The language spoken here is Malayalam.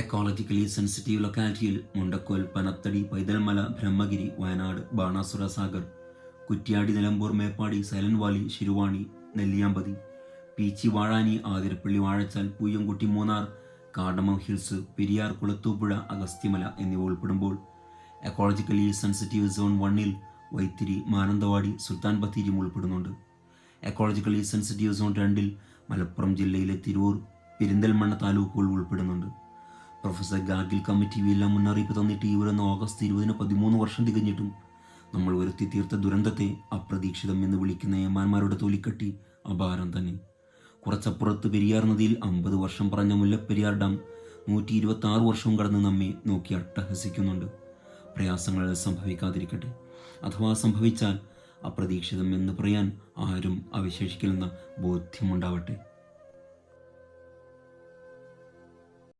Ecologically sensitive ലൊക്കാലിറ്റിയിൽ Mundakkol Panathady Paithalmala Brahmagiri Wayanad Banasura Sagar Kuttiadi Nilambur Meppadi Silent Valley Siruvani Nelliyampathy Peechi Vazhani Athirappilly Vazhachal Pooyamkutty Munnar Cardamom Hills Periyar Kulathupuzha Agasthyamala എന്നിവ ഉൾപ്പെടുമ്പോൾ എക്കോളജിക്കലി സെൻസിറ്റീവ് സോൺ വണ്ണിൽ വൈത്തിരി മാനന്തവാടി സുൽത്താൻ ബത്തേരിയും ഉൾപ്പെടുന്നുണ്ട്. എക്കോളജിക്കലി സെൻസിറ്റീവ് സോൺ രണ്ടിൽ മലപ്പുറം ജില്ലയിലെ തിരൂർ പെരിന്തൽമണ്ണ താലൂക്കുകൾ ഉൾപ്പെടുന്നുണ്ട്. പ്രൊഫസർ ഗാർഗിൽ കമ്മിറ്റി എല്ലാം മുന്നറിയിപ്പ് തന്നിട്ട് ഈ വരുന്ന ഓഗസ്റ്റ് ഇരുപതിന് പതിമൂന്ന് വർഷം തികഞ്ഞിട്ടും നമ്മൾ വരുത്തി തീർത്ത ദുരന്തത്തെ അപ്രതീക്ഷിതം എന്ന് വിളിക്കുന്ന ഏമാന്മാരുടെ തൊലിക്കെട്ടി അപാരം തന്നെ. കുറച്ചപ്പുറത്ത് പെരിയാർ നദിയിൽ അമ്പത് വർഷം പറഞ്ഞ മുല്ലപ്പെരിയാർ ഡാം നൂറ്റി ഇരുപത്തി ആറ് വർഷവും കടന്ന് നമ്മെ നോക്കി അട്ടഹസിക്കുന്നുണ്ട്. പ്രയാസങ്ങൾ സംഭവിക്കാതിരിക്കട്ടെ. അഥവാ സംഭവിച്ചാൽ അപ്രതീക്ഷിതം എന്ന് പറയാൻ ആരും അവശേഷിക്കില്ലെന്ന ബോധ്യമുണ്ടാവട്ടെ.